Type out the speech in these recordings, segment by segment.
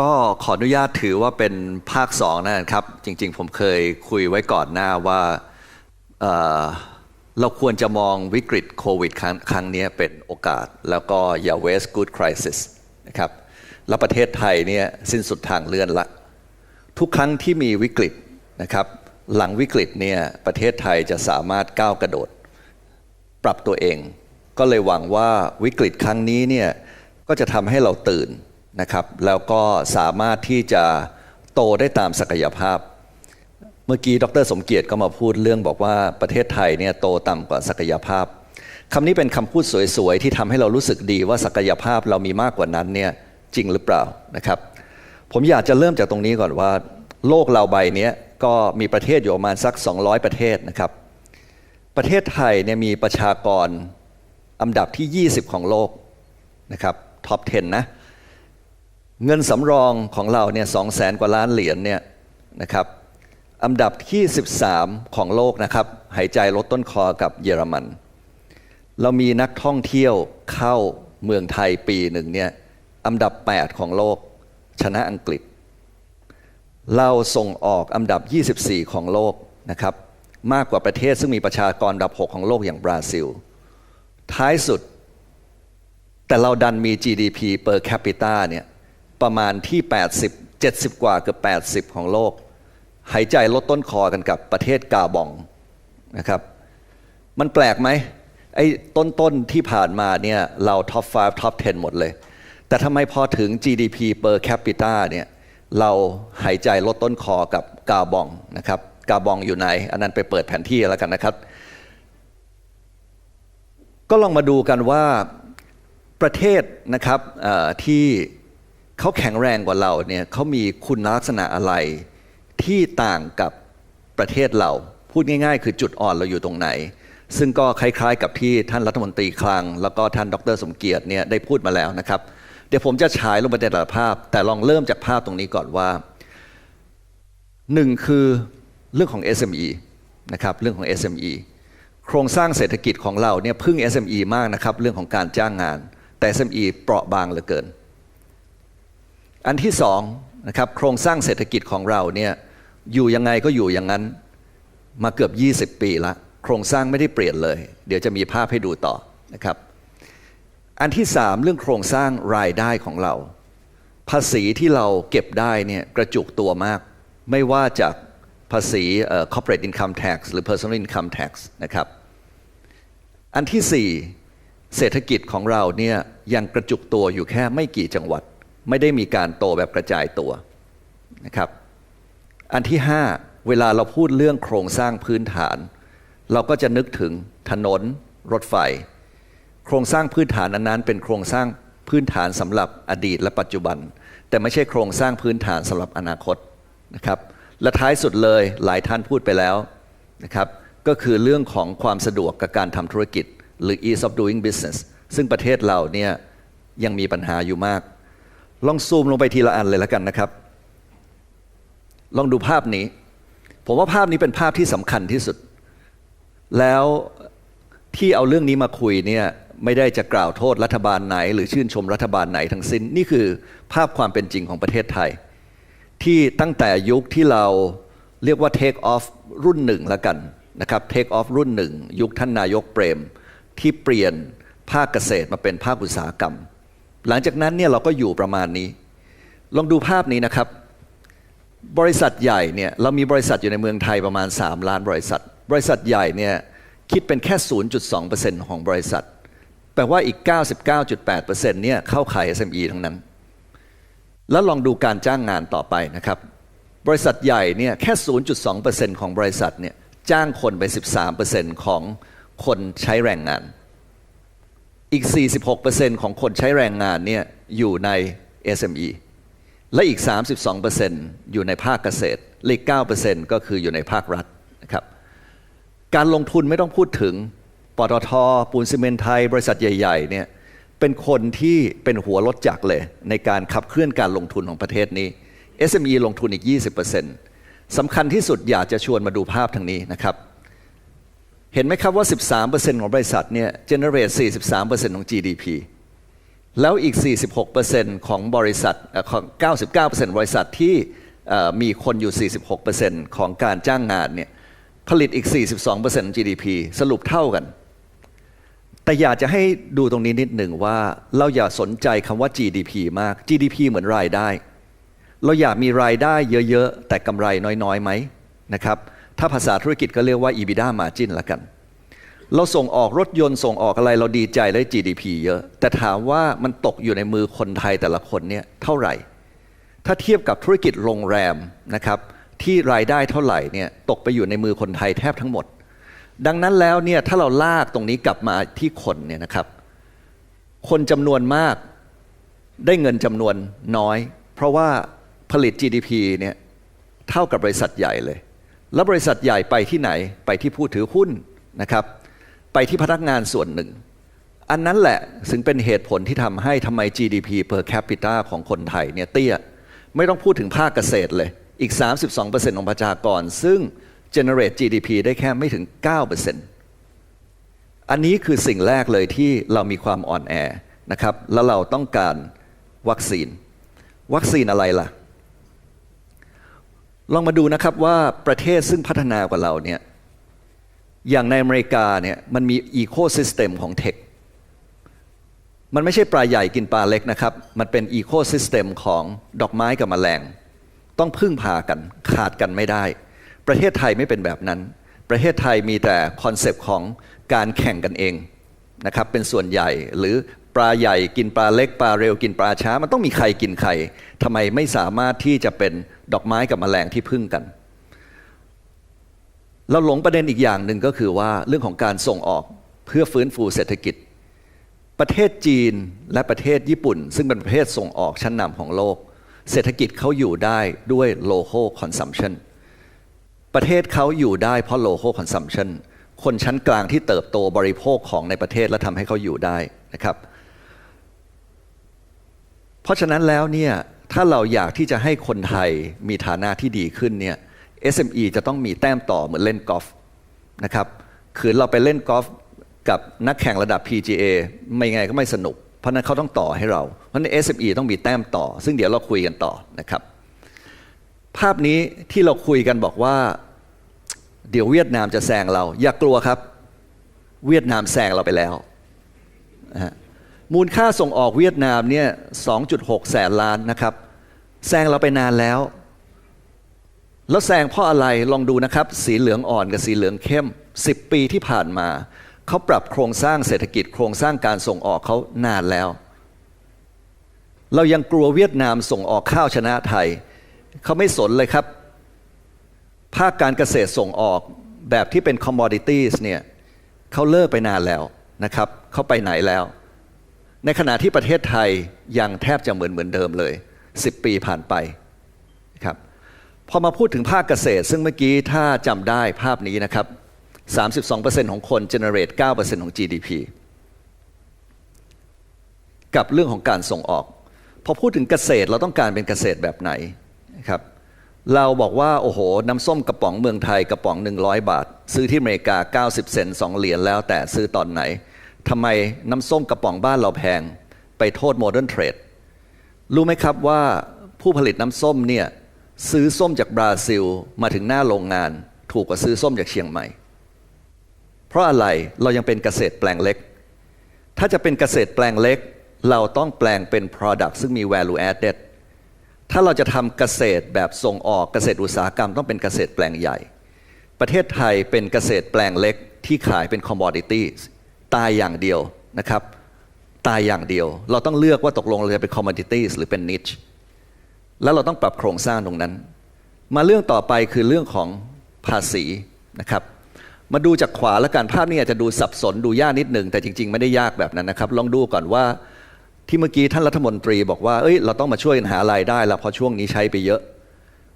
ก็ขออนุญาตถือว่าเป็นภาคสองนะครับ จริง ๆ ผมเคยคุยไว้ก่อนหน้าว่าเเราควรจะมองวิกฤตโควิด ครั้งครั้งนี้เป็นโอกาส แล้วก็อย่า waste good crisis นะครับแล้วประเทศไทยเนี่ยสิ้นสุดทางเลื่อนละ ทุกครั้งที่มีวิกฤตนะครับ หลังวิกฤตเนี่ยประเทศไทยจะสามารถก้าวกระโดด ปรับตัวเอง ก็เลยหวังว่าวิกฤตครั้งนี้เนี่ยก็จะทำให้เราตื่น นะครับ แล้วก็สามารถที่จะโตได้ตามศักยภาพ เมื่อกี้ดรสมเกียรติก็มาพูดเรื่องบอกว่าประเทศไทยเนี่ยโตต่ำกว่าศักยภาพคำนี้เป็นคำพูดสวยๆ ที่ทำให้เรารู้สึกดีว่าศักยภาพเรามีมากกว่านั้นเนี่ยจริงหรือเปล่านะครับ ผมอยากจะเริ่มจากตรงนี้ก่อนว่า โลกเราใบนี้ก็มีประเทศอยู่ประมาณสัก 200 ประเทศนะครับ ประเทศไทยเนี่ยมีประชากรอันดับที่ 20 ของโลกนะครับท็อป 10 นะ เงินสำรองของเราเนี่ยสองแสนกว่าล้านเหรียญเนี่ยนะครับอันดับที่ 13 ของโลกนะครับ หายใจลดต้นคอกับเยอรมัน เรามีนักท่องเที่ยวเข้าเมืองไทยปีหนึ่งเนี่ยอันดับ 8 ของโลก ชนะอังกฤษ เราส่งออกอันดับ 24 ของโลกนะครับ มากกว่าประเทศซึ่งมีประชากรอันดับ 6 ของโลกอย่างบราซิล ท้ายสุด แต่เราดันมี GDP per capita เนี่ย ประมาณที่ 80 70 กว่าเกือบ80 ของโลก หายใจลดต้นคอกันกับประเทศกาบองนะครับ มันแปลกไหมไอ้ต้นๆที่ผ่านมาเนี่ยเราท็อป 5 ท็อป 10 หมดเลย แต่ทำไมพอถึง GDP per capita เนี่ยเราหายใจลดต้นคอกับกาบองนะครับกาบองอยู่ไหน อันนั้นไปเปิดแผนที่แล้วกันนะครับ ก็ลองมาดูกันว่าประเทศนะครับที่ เขาแข็งแรงกว่าเราเนี่ยเขามีคุณลักษณะอะไรที่ต่างกับประเทศเรา พูดง่าย ๆ คือจุดอ่อนเราอยู่ตรงไหน ซึ่งก็คล้าย ๆ กับที่ท่านรัฐมนตรีคลัง แล้วก็ท่านดรสมเกียรติเนี่ยได้พูดมาแล้วนะครับ เดี๋ยวผมจะฉายลงไปในแต่ละภาพ แต่ลองเริ่มจากภาพตรงนี้ก่อนว่าหนึ่งคือเรื่องของ SME นะครับเรื่องของ SME โครงสร้างเศรษฐกิจของเราเนี่ยพึ่ง SME มากนะครับเรื่องของการจ้างงาน แต่ SME เปราะบางเหลือเกิน อันที่สองนะครับโครงสร้างเศรษฐกิจของเราเนี่ยอยู่ยังไงก็อยู่อย่างนั้นมาเกือบ 20 ปีละโครงสร้างไม่ได้เปลี่ยนเลย เดี๋ยวจะมีภาพให้ดูต่อนะครับ อันที่สามเรื่องโครงสร้างรายได้ของเรา ภาษีที่เราเก็บได้เนี่ยกระจุกตัวมาก ไม่ว่าจากภาษี corporate income tax หรือ personal income tax นะครับ อันที่สี่เศรษฐกิจของเราเนี่ยยังกระจุกตัวอยู่แค่ไม่กี่จังหวัด ไม่ได้มีการโตแบบกระจายตัวนะครับ อันที่ 5 เวลาเราพูดเรื่องโครงสร้างพื้นฐาน เราก็จะนึกถึงถนน รถไฟ โครงสร้างพื้นฐานอันนั้นเป็นโครงสร้างพื้นฐานสำหรับอดีตและปัจจุบัน แต่ไม่ใช่โครงสร้างพื้นฐานสำหรับอนาคตนะครับ และท้ายสุดเลยหลายท่านพูดไปแล้วนะครับ ก็คือเรื่องของความสะดวกกับการทำธุรกิจ หรือ ease of doing business ซึ่งประเทศเราเนี่ยยังมีปัญหาอยู่มาก ลองซูมลงไปทีละอันเลยแล้วกันนะครับ ลองดูภาพนี้ ผมว่าภาพนี้เป็นภาพที่สำคัญที่สุด แล้วที่เอาเรื่องนี้มาคุยเนี่ยไม่ได้จะกล่าวโทษรัฐบาลไหน หรือชื่นชมรัฐบาลไหนทั้งสิ้น นี่คือภาพความเป็นจริงของประเทศไทย ที่ตั้งแต่ยุคที่เราเรียกว่า take off รุ่นหนึ่งแล้วกันนะครับ take off รุ่นหนึ่งยุคท่านนายกเปรม ที่เปลี่ยนภาคเกษตรมาเป็นภาคอุตสาหกรรม หลังจากนั้นเนี่ยเราก็อยู่ประมาณนี้ ลองดูภาพนี้นะครับ บริษัทใหญ่เนี่ยเรามีบริษัทอยู่ในเมืองไทยประมาณ 3 ล้านบริษัท บริษัทใหญ่เนี่ยคิดเป็นแค่ 0.2%ของบริษัท แปลว่าอีก 99.8%เนี่ยเข้าขาย SME ทั้งนั้น แล้วลองดูการจ้างงานต่อไปนะครับ บริษัทใหญ่เนี่ยแค่ 0.2%ของบริษัทเนี่ยจ้างคนไป 13%ของคนใช้แรงงาน อีก 46%ของคนใช้แรงงานเนี่ยอยู่ใน SME และอีก 32%อยู่ในภาคเกษตรและอีก9%ก็คืออยู่ในภาครัฐนะครับ การลงทุนไม่ต้องพูดถึง ปตท ปูนซีเมนไทย บริษัทใหญ่ๆ เนี่ย เป็นคนที่เป็นหัวรถจักรเลย ในการขับเคลื่อนการลงทุนของประเทศนี้ SME ลงทุนอีก 20%สำคัญที่สุดอยากจะชวนมาดูภาพทางนี้นะครับ เห็นไหมครับว่า 13%ของบริษัทเนี่ย generate 43%ของ GDP แล้วอีก 46%ของบริษัทของ99%บริษัทที่มีคนอยู่ 46%ของการจ้างงานเนี่ย ผลิตอีก 42% GDP สรุปเท่ากัน แต่อยากจะให้ดูตรงนี้นิดหนึ่งว่าเราอย่าสนใจคำว่า GDP มาก GDP เหมือนรายได้ เราอยากมีรายได้เยอะ ๆ แต่กำไรน้อยๆไหมนะครับ ถ้าภาษาธุรกิจก็เรียกว่า EBITDA margin ละกัน เราส่งออกรถยนต์ส่งออกอะไรเราดีใจได้ GDP เยอะ แต่ถามว่ามันตกอยู่ในมือคนไทยแต่ละคนเนี่ยเท่าไหร่ ถ้าเทียบกับธุรกิจโรงแรมนะครับที่รายได้เท่าไหร่เนี่ยตกไปอยู่ในมือคนไทยแทบทั้งหมด ดังนั้นแล้วเนี่ยถ้าเราลากตรงนี้กลับมาที่คนเนี่ยนะครับ คนจำนวนมากได้เงินจำนวนน้อย เพราะว่าผลิต GDP เนี่ยเท่ากับบริษัทใหญ่เลย แล้วบริษัทใหญ่ไปที่ไหนไปที่ผู้ถือหุ้นนะครับ ไปที่พนักงานส่วนหนึ่ง อันนั้นแหละถึงเป็นเหตุผลที่ทำให้ทำไม GDP per capita ของคนไทยเนี่ยเตี้ย ไม่ต้องพูดถึงภาคเกษตรเลย อีก 32%ของประชากร ซึ่ง generate GDP ได้แค่ไม่ถึง 9%อันนี้คือสิ่งแรกเลยที่เรามีความอ่อนแอนะครับ แล้วเราต้องการวัคซีน วัคซีนอะไรล่ะ ลองมาดูนะครับว่าประเทศซึ่งพัฒนากว่าเราเนี่ยอย่างในอเมริกาเนี่ยมันมีอีโคซิสเต็มของเทค มันไม่ใช่ปลาใหญ่กินปลาเล็กนะครับ มันเป็นอีโคซิสเต็มของดอกไม้กับแมลง ต้องพึ่งพากันขาดกันไม่ได้ ประเทศไทยไม่เป็นแบบนั้น ประเทศไทยมีแต่คอนเซปต์ของการแข่งกันเองนะครับเป็นส่วนใหญ่หรือ ปลาใหญ่กินปลาเล็กปลาเร็วกินปลาช้า มันต้องมีใครกินใครทำไมไม่สามารถที่จะเป็นดอกไม้กับแมลงที่พึ่งกันเราหลงประเด็นอีกอย่างหนึ่งก็คือว่าเรื่องของการส่งออกเพื่อฟื้นฟูเศรษฐกิจ ประเทศจีนและประเทศญี่ปุ่น ซึ่งเป็นประเทศส่งออกชั้นนำของโลก เศรษฐกิจเขาอยู่ได้ด้วย local consumption ประเทศเขาอยู่ได้เพราะ local consumption คนชั้นกลางที่เติบโตบริโภคของในประเทศและทำให้เขาอยู่ได้นะครับเราะฉะนั้นแล้วเนี่ยถ้าเราอยากที่จะให้คนไทยมีฐานะที่ดีขึ้นเนี่ย SME จะต้องมีแต้มต่อเหมือนเล่นกอล์ฟนะครับคือเราไปเล่นกอล์ฟกับนักแข่งระดับ PGA ไม่ไงก็ไม่สนุก เพราะนั้นเขาต้องต่อให้เรา เพราะนั้น SME ต้องมีแต้มต่อ ซึ่งเดี๋ยวเราคุยกันต่อนะครับ ภาพนี้ที่เราคุยกันบอกว่า เดี๋ยวเวียดนามจะแซงเรา อย่ากกลัวครับ เวียดนามแซงเราไปแล้วนะฮะ มูลค่าส่งออกเวียดนามเนี่ย 2.6 แสนล้านนะครับ แซงเราไปนานแล้ว แล้วแซงเพราะอะไร ลองดูนะครับ สีเหลืองอ่อนกับสีเหลืองเข้ม 10 ปีที่ผ่านมา เขาปรับโครงสร้างเศรษฐกิจโครงสร้างการส่งออกเขานานแล้ว เรายังกลัวเวียดนามส่งออกข้าวชนะไทย เขาไม่สนเลยครับ ภาคการเกษตรส่งออกแบบที่เป็น commodities เนี่ยเขาเลิกไปนานแล้วนะครับ เขาไปไหนแล้ว ในขณะที่ประเทศไทยยังแทบจะเหมือนเหมือนเดิมเลย 10 ปีผ่านไปครับพอมาพูดถึงภาคเกษตร ซึ่งเมื่อกี้ถ้าจำได้ภาพนี้นะครับ 32%ของคน generate 9%ของ GDP กับเรื่องของการส่งออก พอพูดถึงเกษตรเราต้องการเป็นเกษตรแบบไหนนะครับเราบอกว่า โอ้โห น้ำส้มกระป๋องเมืองไทยกระป๋อง 100 บาท ซื้อที่อเมริกา 90 เซนต์2เหรียญแล้วแต่ซื้อตอนไหน ทำไมน้ำส้มกระป๋องบ้านเราแพง ไปโทษโมเดิร์นเทรดรู้ไหมครับว่าผู้ผลิตน้ำส้มเนี่ยซื้อส้มจากบราซิลมาถึงหน้าโรงงาน ถูกกว่าซื้อส้มจากเชียงใหม่ เพราะอะไรเรายังเป็นเกษตรแปลงเล็ก ถ้าจะเป็นเกษตรแปลงเล็ก เราต้องแปลงเป็น Product ซึ่งมี value added ถ้าเราจะทำเกษตรแบบส่งออกเกษตรอุตสาหกรรมต้องเป็นเกษตรแปลงใหญ่ ประเทศไทยเป็นเกษตรแปลงเล็กที่ขายเป็น commodity ตายอย่างเดียวนะครับ ตายอย่างเดียว เราต้องเลือกว่าตกลงเราจะเป็น commodities หรือเป็น niche แล้วเราต้องปรับโครงสร้างตรงนั้น มาเรื่องต่อไปคือเรื่องของภาษีนะครับ มาดูจากขวาแล้วกันภาพนี้อาจจะดูสับสนดูยากนิดหนึ่งแต่จริง ๆ ไม่ได้ยากแบบนั้นนะครับ ลองดูก่อนว่าที่เมื่อกี้ท่านรัฐมนตรีบอกว่าเอ้ยเราต้องมาช่วยหารายได้แล้วเพราะช่วงนี้ใช้ไปเยอะ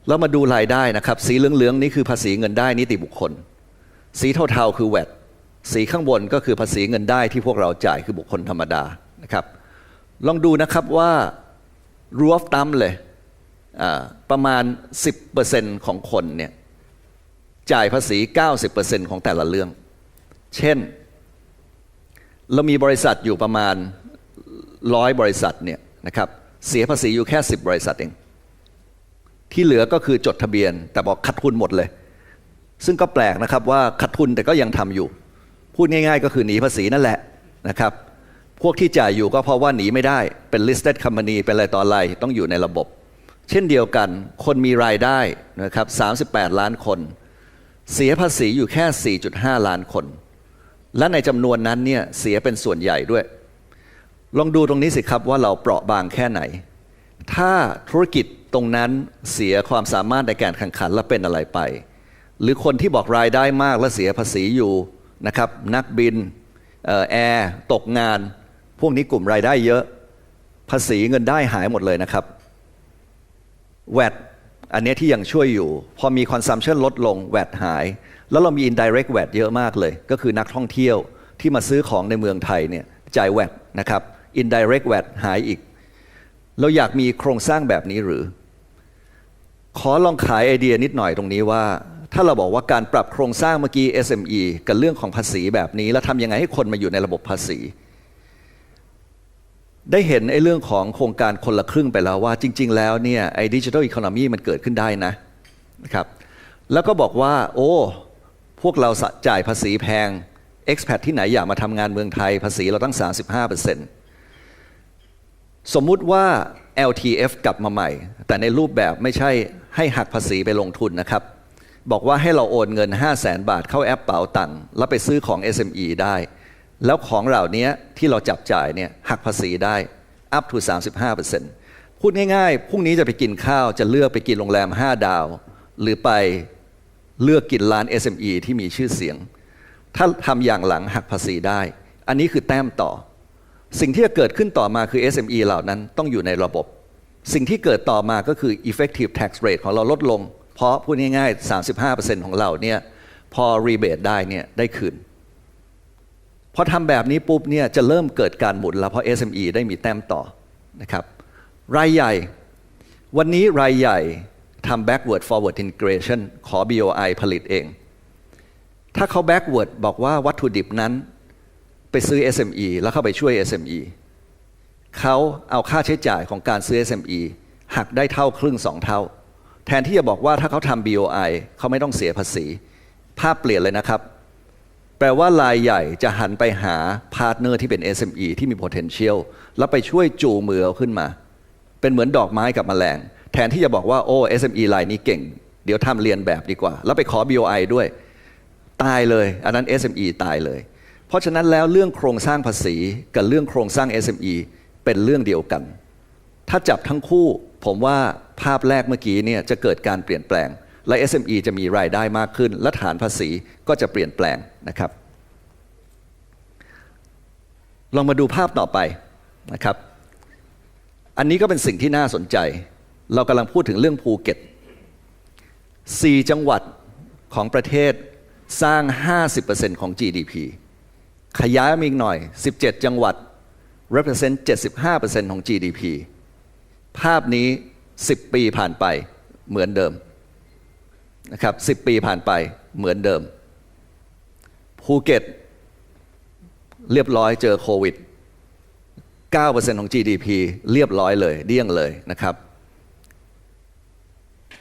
แล้วมาดูรายได้นะครับ สีเหลืองๆนี่คือภาษีเงินได้นิติบุคคล สีเทาๆคือแวด สีข้างบนก็คือภาษีเงินได้ที่พวกเราจ่ายคือบุคคลธรรมดานะครับ ลองดูนะครับว่ารูฟตั้มเลยประมาณ 10%ของคนเนี่ยจ่ายภาษี 90%ของแต่ละเรื่อง เช่น เรามีบริษัทอยู่ประมาณร้อยบริษัทเนี่ยนะครับเสียภาษีอยู่แค่ 10 บริษัทเอง ที่เหลือก็คือจดทะเบียน แต่บอกขาดทุนหมดเลย ซึ่งก็แปลกนะครับว่าขาดทุนแต่ก็ยังทำอยู่ พูดง่ายๆ ก็คือหนีภาษีนั่นแหละนะครับ พวกที่จ่ายอยู่ก็เพราะว่าหนีไม่ได้เป็น listed company เป็นอะไรต่ออะไรต้องอยู่ในระบบ เช่นเดียวกันคนมีรายได้นะครับ38 ล้านคน เสียภาษีอยู่แค่ 4.5 ล้านคน และในจำนวนนั้นเนี่ยเสียเป็นส่วนใหญ่ด้วย ลองดูตรงนี้สิครับว่าเราเปราะบางแค่ไหน ถ้าธุรกิจตรงนั้นเสียความสามารถในการแข่งขันและเป็นอะไรไป หรือคนที่บอกรายได้มากและเสียภาษีอยู่ นะครับนักบินออแอร์ตกงาน พวกนี้กลุ่มรายได้เยอะ ภาษีเงินได้หายหมดเลยนะครับแวดอันนี้ที่ยังช่วยอยู่ พอมีคอนซัมชันลดลงแวดหาย แล้วเรามี indirect แวดเยอะมากเลย ก็คือนักท่องเที่ยวที่มาซื้อของในเมืองไทยเนี่ยจ่ายแวดนะครับ indirect แวดหายอีก เราอยากมีโครงสร้างแบบนี้หรือ ขอลองขายไอเดียนิดหน่อยตรงนี้ว่า ถ้าเราบอกว่าการปรับโครงสร้างเมื่อกี้ SME กับเรื่องของภาษีแบบนี้ แล้วทำยังไงให้คนมาอยู่ในระบบภาษี ได้เห็นไอ้เรื่องของโครงการคนละครึ่งไปแล้วว่าจริง ๆ แล้วเนี่ยไอ้ดิจิทัลอีโคโนมีมันเกิดขึ้นได้นะนะครับแล้วก็บอกว่า โอ้ พวกเราจ่ายภาษีแพง expat ที่ไหนอยากมาทำงานเมืองไทยภาษีเราตั้ง 35%สมมุติว่า LTF กลับมาใหม่ แต่ในรูปแบบไม่ใช่ให้หักภาษีไปลงทุนนะครับ บอกว่าให้เราโอนเงิน 5 0 0แสนบาทเข้าแอปเป๋าตังค์แล้วไปซื้อของ SME ได้ แล้วของเหล่านี้ที่เราจับจ่ายเนี่ยหักภาษีได้ up to 35%พูดง่ายๆพรุ่งนี้จะไปกินข้าวจะเลือกไปกินโรงแรม 5 ดาว หรือไปเลือกกินร้าน SME ที่มีชื่อเสียง ถ้าทำอย่างหลังหักภาษีได้ อันนี้คือแต้มต่อ สิ่งที่จะเกิดขึ้นต่อมาคือ SME เหล่านั้นต้องอยู่ในระบบ สิ่งที่เกิดต่อมาก็คือ effective tax rate ของเราลดลง เพราะพูดง่ายๆ 35%ของเราเนี่ยพอ rebate ได้เนี่ยได้คืนพอทำแบบนี้ปุ๊บเนี่ยจะเริ่มเกิดการหมุนแล้วเพราะ SME ได้มีแต้มต่อนะครับรายใหญ่ วันนี้รายใหญ่ทำ backward forward integration ขอ BOI ผลิตเอง ถ้าเขา backward บอกว่าวัตถุดิบนั้น ไปซื้อ SME แล้วเข้าไปช่วย SME เขาเอาค่าใช้จ่ายของการซื้อ SME หักได้เท่าครึ่งสองเท่า แทนที่จะบอกว่าถ้าเขาทำ BOI เขาไม่ต้องเสียภาษี ภาพเปลี่ยนเลยนะครับ แปลว่ารายใหญ่จะหันไปหาพาร์ทเนอร์ที่เป็น SME ที่มี potential แล้วไปช่วยจูงมือเอาขึ้นมา เป็นเหมือนดอกไม้กับแมลง แทนที่จะบอกว่าโอ้ SME รายนี้เก่ง เดี๋ยวทำเรียนแบบดีกว่า แล้วไปขอ BOI ด้วย ตายเลย อันนั้น SME ตายเลย เพราะฉะนั้นแล้วเรื่องโครงสร้างภาษีกับเรื่องโครงสร้าง SME เป็นเรื่องเดียวกัน ถ้าจับทั้งคู่ ผมว่าภาพแรกเมื่อกี้เนี่ยจะเกิดการเปลี่ยนแปลง และ SME จะมีรายได้มากขึ้น และฐานภาษีก็จะเปลี่ยนแปลงนะครับ ลองมาดูภาพต่อไปนะครับ อันนี้ก็เป็นสิ่งที่น่าสนใจ เรากำลังพูดถึงเรื่องภูเก็ต 4 จังหวัดของประเทศสร้าง 50%ของ GDP ขยายมาอีกหน่อย 17 จังหวัด represent 75%ของ GDP ภาพนี้ 10 ปีผ่านไปเหมือนเดิมนะครับ10ปีผ่านไปเหมือนเดิม ภูเก็ต เรียบร้อยเจอโควิด 9%ของ GDP เรียบร้อยเลยเดี้ยงเลยนะครับ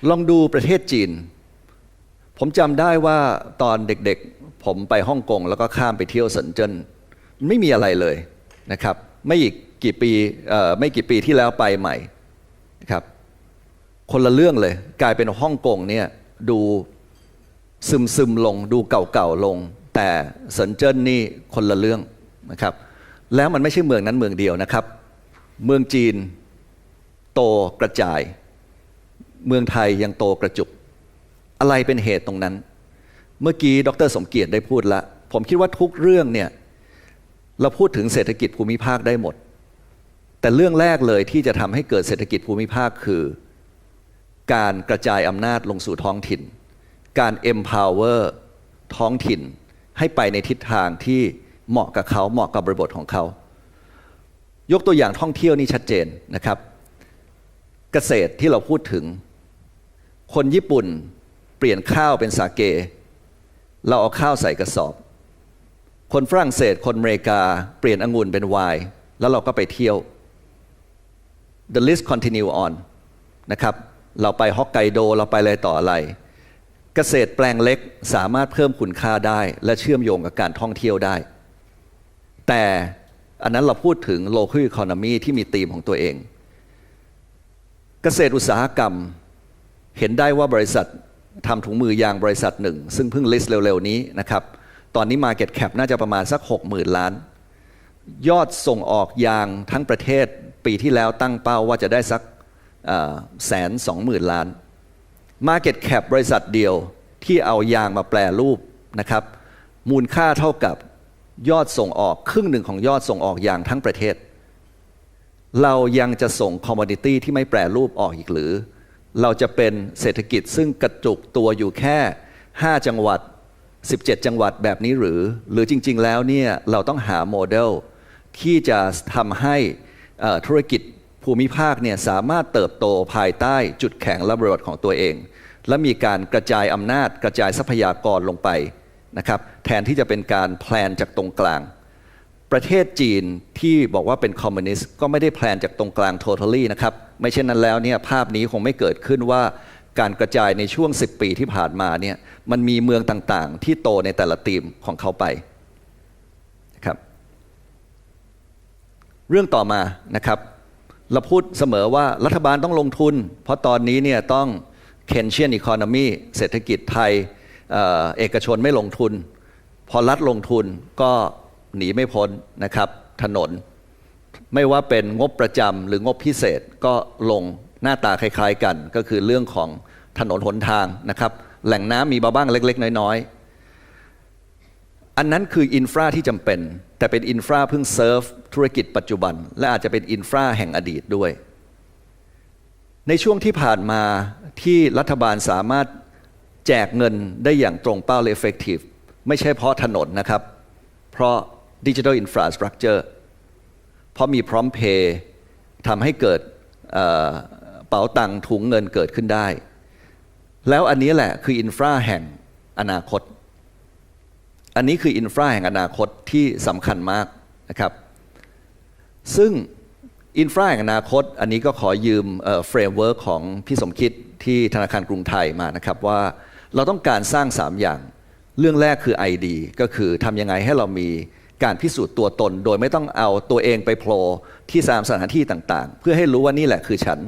ลองดูประเทศจีน ผมจำได้ว่าตอนเด็กๆ ผมไปฮ่องกงแล้วก็ข้ามไปเที่ยวเซินเจิ้นไม่มีอะไรเลยนะครับ ไม่อีกกี่ปีไม่กี่ปีที่แล้วไปใหม่ ครับคนละเรื่องเลย กลายเป็นฮ่องกงเนี่ยดูซึมซึมลง ดูเก่าๆลง แต่เซินเจิ้นนี่คนละเรื่องนะครับแล้วมันไม่ใช่เมืองนั้นเมืองเดียวนะครับ เมืองจีนโตกระจาย เมืองไทยยังโตกระจุก อะไรเป็นเหตุตรงนั้น เมื่อกี้ดรสมเกียรติได้พูดละ ผมคิดว่าทุกเรื่องเนี่ยเราพูดถึงเศรษฐกิจภูมิภาคได้หมด แต่เรื่องแรกเลยที่จะทำให้เกิดเศรษฐกิจภูมิภาคคือ การกระจายอำนาจลงสู่ท้องถิ่น การ empower ท้องถิ่น ให้ไปในทิศทางที่เหมาะกับเขาเหมาะกับบริบทของเขา ยกตัวอย่างท่องเที่ยวนี่ชัดเจนนะครับ เกษตรที่เราพูดถึง คนญี่ปุ่นเปลี่ยนข้าวเป็นสาเก เราเอาข้าวใส่กระสอบ คนฝรั่งเศสคนอเมริกา เปลี่ยนองุ่นเป็นไวน์แล้วเราก็ไปเที่ยว the list continue on นะครับเราไปฮอกไกโดเราไปอะไรต่ออะไร เกษตรแปลงเล็กสามารถเพิ่มคุณค่าได้ และเชื่อมโยงกับการท่องเที่ยวได้ แต่อันนั้นเราพูดถึง local economy ที่มีธีมของตัวเอง เกษตรอุตสาหกรรมเห็นได้ว่าบริษัททำถุงมือยางบริษัทหนึ่ง ซึ่งเพิ่งลิสต์เร็ว ๆ นี้นะครับ ตอนนี้ Market Cap น่าจะประมาณสัก 60,000 ล้าน ยอดส่งออกยางทั้งประเทศ ปีที่แล้วตั้งเป้าว่าจะได้สักแสนสองหมื่นล้าน Market Cap บริษัทเดียวที่เอายางมาแปลรูปนะครับ มูลค่าเท่ากับยอดส่งออกครึ่งหนึ่งของยอดส่งออกยางทั้งประเทศ เรายังจะส่งคอมมอดิตี้ที่ไม่แปรรูปออกอีกหรือ เราจะเป็นเศรษฐกิจซึ่งกระจุกตัวอยู่แค่ 5 จังหวัด 17 จังหวัดแบบนี้หรือ หรือจริง ๆ แล้วเนี่ยเราต้องหาโมเดลที่จะทำให้ ธุรกิจภูมิภาคเนี่ยสามารถเติบโตภายใต้จุดแข็งและบริบทของตัวเอง และมีการกระจายอำนาจกระจายทรัพยากรลงไปนะครับแทนที่จะเป็นการแพลนจากตรงกลาง ประเทศจีนที่บอกว่าเป็นคอมมิวนิสต์ก็ไม่ได้แพลนจากตรงกลาง totally นะครับไม่เช่นนั้นแล้วเนี่ยภาพนี้คงไม่เกิดขึ้นว่าการกระจายในช่วง 10 ปีที่ผ่านมาเนี่ยมันมีเมืองต่างๆ ที่โตในแต่ละทีมของเขาไปครับ เรื่องต่อมานะครับ เราพูดเสมอว่ารัฐบาลต้องลงทุน เพราะตอนนี้เนี่ยต้อง Keynesian economy เศรษฐกิจไทยเเอกชนไม่ลงทุน พอรัฐลงทุนก็หนีไม่พ้นนะครับ ถนน ไม่ว่าเป็นงบประจำหรืองบพิเศษก็ลงหน้าตาคล้าย ๆ กัน ก็คือเรื่องของถนนหนทางนะครับ แหล่งน้ำมีบ้างเล็ก ๆ น้อย ๆ อันนั้นคืออินฟราที่จำเป็น แต่เป็นอินฟราเพิ่งเซิร์ฟธุรกิจปัจจุบัน และอาจจะเป็นอินฟราแห่งอดีตด้วย ในช่วงที่ผ่านมาที่รัฐบาลสามารถแจกเงินได้อย่างตรงเป้าและ effective ไม่ใช่เพราะถนนนะครับ เพราะดิจิทัลอินฟราสตรักเจอร์เพราะมีพร้อมเพย์ทำให้เกิดเป๋าตังถุงเงินเกิดขึ้นได้ แล้วอันนี้แหละคืออินฟราแห่งอนาคต อันนี้คืออินฟราแห่งอนาคตที่สำคัญมากนะครับ ซึ่งอินฟราแห่งอนาคต อันนี้ก็ขอยืมเฟรมเวิร์กของพี่สมคิดที่ธนาคารกรุงไทยมานะครับว่าเราต้องการสร้าง 3 อย่าง เรื่องแรกคือ ID ก็คือทำยังไงให้เรามีการพิสูจน์ตัวตน โดยไม่ต้องเอาตัวเองไปโผล่ที่สามสถานที่ต่างๆ เพื่อให้รู้ว่านี่แหละคือฉัน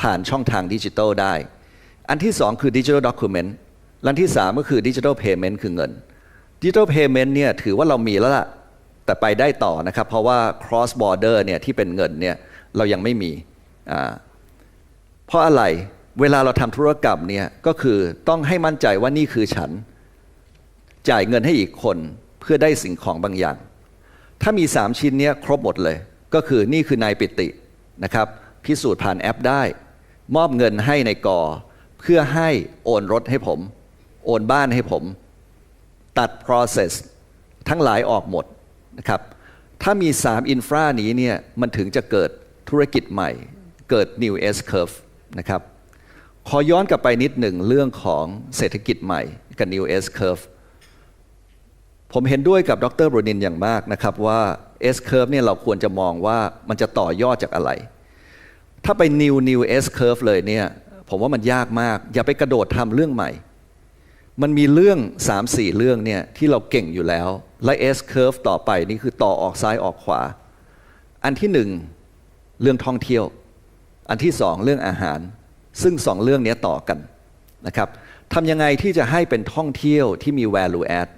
ผ่านช่องทางดิจิทัลได้ อันที่สองคือดิจิทัลด็อกิเมนต์อันที่สามก็คือดิจิทัลเพย์เมนต์คือเงิน ดิจิทัลเพย์เมนต์เนี่ยถือว่าเรามีแล้วล่ะ แต่ไปได้ต่อนะครับ เพราะว่า cross border เนี่ยที่เป็นเงินเนี่ยเรายังไม่มีเพราะอะไรเวลาเราทำธุรกรรมเนี่ยก็คือต้องให้มั่นใจว่านี่คือฉัน จ่ายเงินให้อีกคนเพื่อได้สิ่งของบางอย่าง ถ้ามีสามชิ้นเนี้ครบหมดเลย ก็คือนี่คือนายปิตินะครับพิสูจน์ผ่านแอปได้ มอบเงินให้ในกอ เพื่อให้โอนรถให้ผม โอนบ้านให้ผม ตัด process ทั้งหลายออกหมดนะครับ ถ้ามี3 infra นี้เนี่ยมันถึงจะเกิดธุรกิจใหม่ เกิด new S curve นะครับ ขอย้อนกลับไปนิดหนึ่งเรื่องของเศรษฐกิจใหม่กับ New S Curve ผมเห็นด้วยกับดรบรนินอย่างมากนะครับว่า S Curve เนี่ยเราควรจะมองว่ามันจะต่อยอดจากอะไร ถ้าไป New New S Curve เลยเนี่ยผมว่ามันยากมาก อย่าไปกระโดดทำเรื่องใหม่ มันมีเรื่อง 3-4 เรื่องเนี่ยที่เราเก่งอยู่แล้ว และ S Curve ต่อไปนี่คือต่อออกซ้ายออกขวา อันที่หนึ่งเรื่องท่องเที่ยว อันที่สองเรื่องอาหาร ซึ่งสองเรื่องนี้ต่อกันนะครับทำยังไงที่จะให้เป็นท่องเที่ยวที่มี value add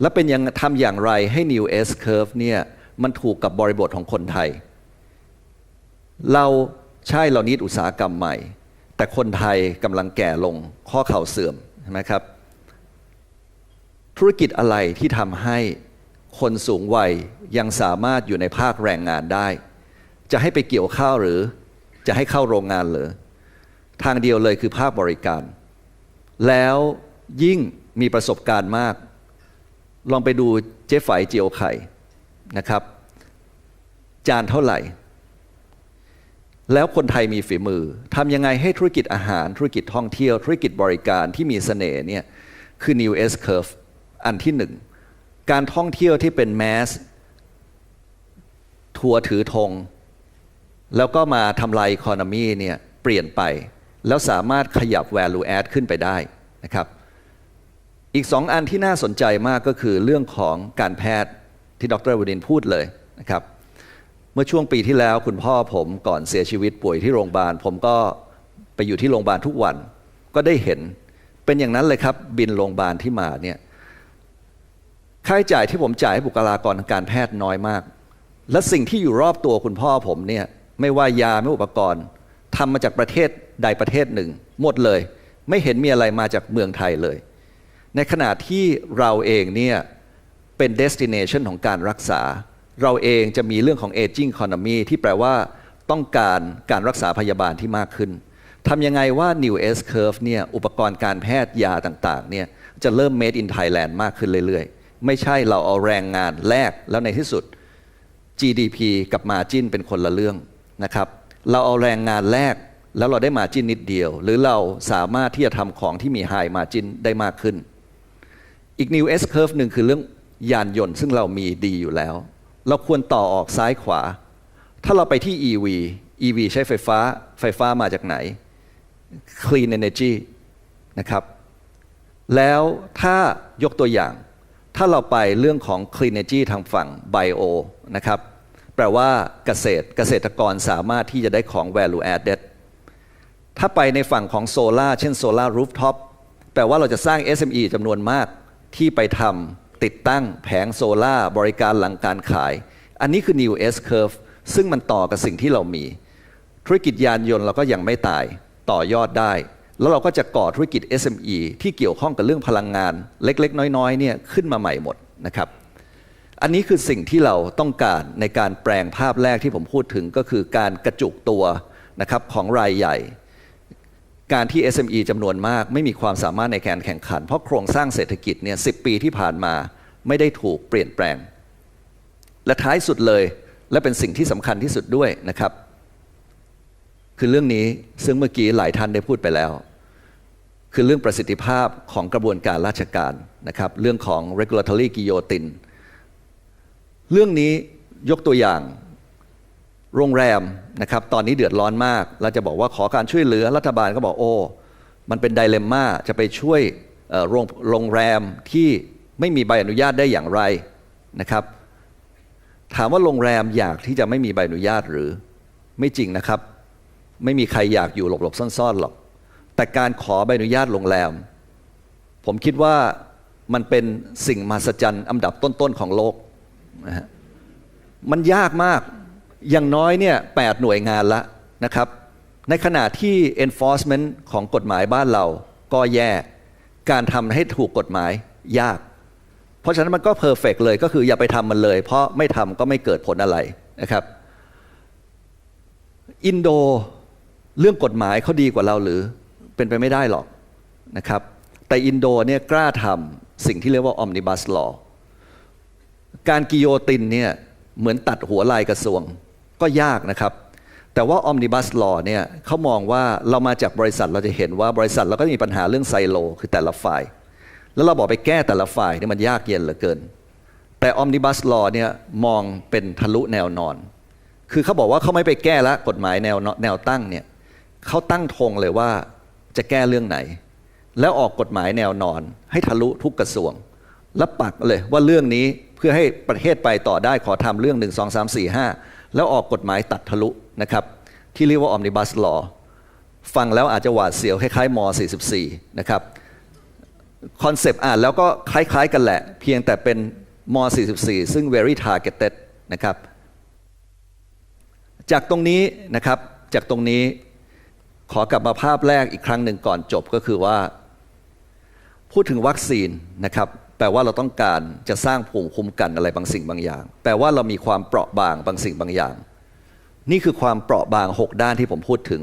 และเป็นยังทำอย่างไรให้ new S curve เนี่ยมันถูกกับบริบทของคนไทย เราใช่เรานิดอุตสาหกรรมใหม่ แต่คนไทยกำลังแก่ลงข้อเข่าเสื่อม ช่ไหมครับ ธุรกิจอะไรที่ทำให้คนสูงวัยยังสามารถอยู่ในภาคแรงงานได้ จะให้ไปเกี่ยวข้าวหรือ จะให้เข้าโรงงานหรือ ทางเดียวเลยคือภาคบริการ แล้วยิ่งมีประสบการณ์มาก ลองไปดูเจ๊ไฝเจียวไข่นะครับ จานเท่าไหร่ แล้วคนไทยมีฝีมือทำยังไงให้ธุรกิจอาหาร ธุรกิจท่องเที่ยว ธุรกิจบริการที่มีเสน่ห์เนี่ยคือ new S curve อันที่หนึ่ง การท่องเที่ยวที่เป็นแมสทัวร์ถือธงแล้วก็มาทำลายอีโคโนมีเนี่ยเปลี่ยนไป แล้วสามารถขยับ value add ขึ้นไปได้นะครับ อีกสองอันที่น่าสนใจมากก็คือเรื่องของการแพทย์ที่ดรวดินพูดเลยนะครับ เมื่อช่วงปีที่แล้วคุณพ่อผมก่อนเสียชีวิตป่วยที่โรงพยาบาล ผมก็ไปอยู่ที่โรงพยาบาลทุกวันก็ได้เห็นเป็นอย่างนั้นเลยครับ บินโรงพยาบาลที่มาเนี่ยค่าใช้จ่ายที่ผมจ่ายให้บุคลากรทางการแพทย์น้อยมาก และสิ่งที่อยู่รอบตัวคุณพ่อผมเนี่ยไม่ว่ายาไม่อุปกรณ์ทำมาจากประเทศใดประเทศหนึ่ง หมดเลย ไม่เห็นมีอะไรมาจากเมืองไทยเลย ในขณะที่เราเองเนี่ยเป็น destination ของการรักษา เราเองจะมีเรื่องของ aging economy ที่แปลว่าต้องการการรักษาพยาบาลที่มากขึ้นทำยังไงว่า new S curve เนี่ยอุปกรณ์การแพทย์ยาต่างๆเนี่ยจะเริ่ม made in Thailand มากขึ้นเรื่อยๆ ไม่ใช่เราเอาแรงงานแลกแล้วในที่สุด GDP กับ Margin เป็นคนละเรื่องนะครับ เราเอาแรงงานแลกแล้วเราได้ Margin นิดเดียว หรือเราสามารถที่จะทำของที่มี High Margin ได้มากขึ้น อีก New S curve หนึ่งคือเรื่องยานยนต์ซึ่งเรามีดีอยู่แล้ว เราควรต่อออกซ้ายขวา ถ้าเราไปที่ EV EV ใช้ไฟฟ้า ไฟฟ้ามาจากไหน Clean Energy นะครับ แล้วถ้ายกตัวอย่าง ถ้าเราไปเรื่องของ Clean Energy ทางฝั่ง Bio นะครับ แปลว่าเกษตรเกษตรกรสามารถที่จะได้ของ value added ถ้าไปในฝั่งของโซลาเช่นโซลารูฟท็อปแปลว่าเราจะสร้าง SME จำนวนมากที่ไปทำ ติดตั้งแผงโซลาบริการหลังการขาย อันนี้คือ new S curve ซึ่งมันต่อกับสิ่งที่เรามี ธุรกิจยานยนต์เราก็ยังไม่ตายต่อยอดได้ แล้วเราก็จะก่อธุรกิจ SME ที่เกี่ยวข้องกับเรื่องพลังงาน เล็ก ๆ น้อยๆเนี่ยขึ้นมาใหม่หมดนะครับอันนี้คือสิ่งที่เราต้องการในการแปลงภาพแรกที่ผมพูดถึงก็คือการกระจุกตัวนะครับของรายใหญ่ การที่ SME จำนวนมากไม่มีความสามารถในการแข่งขัน เพราะโครงสร้างเศรษฐกิจเนี่ยสิปีที่ผ่านมาไม่ได้ถูกเปลี่ยนแปลง และท้ายสุดเลย และเป็นสิ่งที่สำคัญที่สุดด้วยนะครับ คือเรื่องนี้ซึ่งเมื่อกี้หลายท่านได้พูดไปแล้ว คือเรื่องประสิทธิภาพของกระบวนการราชการนะครับเรื่องของ regulatory guillotine เรื่องนี้ยกตัวอย่าง โรงแรมนะครับตอนนี้เดือดร้อนมากเราจะบอกว่าขอการช่วยเหลือรัฐบาลก็บอกโอ้มันเป็นไดเลมม่าจะไปช่วยโรงโรงแรมที่ไม่มีใบอนุญาตได้อย่างไรนะครับ ถามว่าโรงแรมอยากที่จะไม่มีใบอนุญาตหรือไม่จริงนะครับ ไม่มีใครอยากอยู่หลบๆซ่อนๆหรอก แต่การขอใบอนุญาตโรงแรม ผมคิดว่ามันเป็นสิ่งมหัศจรรย์อันดับต้นๆของโลกนะฮะมันยากมาก อย่างน้อยเนี่ยแปดหน่วยงานละนะครับ ในขณะที่ enforcement ของกฎหมายบ้านเราก็แย่การทำให้ถูกกฎหมายยาก เพราะฉะนั้นมันก็เพอร์เฟกเลยก็คืออย่าไปทำมันเลย เพราะไม่ทำก็ไม่เกิดผลอะไรนะครับ อินโดเรื่องกฎหมายเขาดีกว่าเราหรือเป็นไปไม่ได้หรอกนะครับ แต่อินโดเนี่ยกล้าทำสิ่งที่เรียกว่า omnibus law การกิโยตินเนี่ยเหมือนตัดหัวลายกระทรวง ก็ยากนะครับ แต่ว่า Omnibus Law เนี่ยเขามองว่าเรามาจากบริษัทเราจะเห็นว่าบริษัทเราก็มีปัญหาเรื่องไซโล คือแต่ละฝ่าย แล้วเราบอกไปแก้แต่ละฝ่ายนี่มันยากเย็นเหลือเกิน แต่ Omnibus Law เนี่ยมองเป็นทะลุแนวนอน คือเขาบอกว่าเขาไม่ไปแก้ละกฎหมายแนวแนวตั้งเนี่ยเขาตั้งธงเลยว่าจะแก้เรื่องไหน แล้วออกกฎหมายแนวนอน ให้ทะลุทุกกระทรวง แล้วปักเลยว่าเรื่องนี้เพื่อให้ประเทศไปต่อได้ขอทำเรื่อง 1 2 3 4 5 แล้วออกกฎหมายตัดทะลุนะครับที่เรียกว่า Omnibus Law ฟังแล้วอาจจะหวาดเสียวคล้ายๆม 44 นะครับคอนเซปต์อ่านแล้วก็คล้ายๆกันแหละ เพียงแต่เป็นม 44 ซึ่ง very targeted นะครับจากตรงนี้นะครับจากตรงนี้ขอกลับมาภาพแรกอีกครั้งหนึ่งก่อนจบก็คือว่า พูดถึงวัคซีนนะครับ แปลว่าเราต้องการจะสร้างภูมิคุ้มกันอะไรบางสิ่งบางอย่าง แปลว่าเรามีความเปราะบางบางสิ่งบางอย่าง นี่คือความเปราะบาง 6 ด้านที่ผมพูดถึง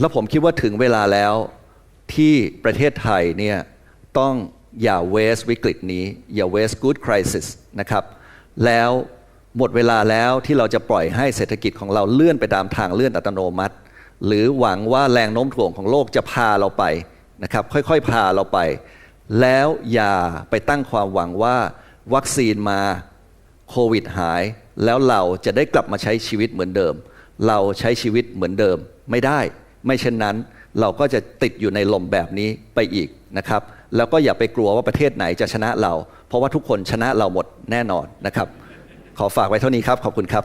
แล้วผมคิดว่าถึงเวลาแล้วที่ประเทศไทยเนี่ยต้องอย่าเวสวิกฤตนี้ อย่าเวสกู๊ดคริสนะครับแล้วหมดเวลาแล้วที่เราจะปล่อยให้เศรษฐกิจของเราเลื่อนไปตามทางเลื่อนอัตโนมัติ หรือหวังว่าแรงโน้มถ่วงของโลกจะพาเราไปนะครับค่อยๆ พาเราไป แล้วอย่าไปตั้งความหวังว่าวัคซีนมาโควิดหาย แล้วเราจะได้กลับมาใช้ชีวิตเหมือนเดิม เราใช้ชีวิตเหมือนเดิมไม่ได้ ไม่เช่นนั้นเราก็จะติดอยู่ในลมแบบนี้ไปอีกนะครับ แล้วก็อย่าไปกลัวว่าประเทศไหนจะชนะเรา เพราะว่าทุกคนชนะเราหมดแน่นอนนะครับ ขอฝากไว้เท่านี้ครับ ขอบคุณครับ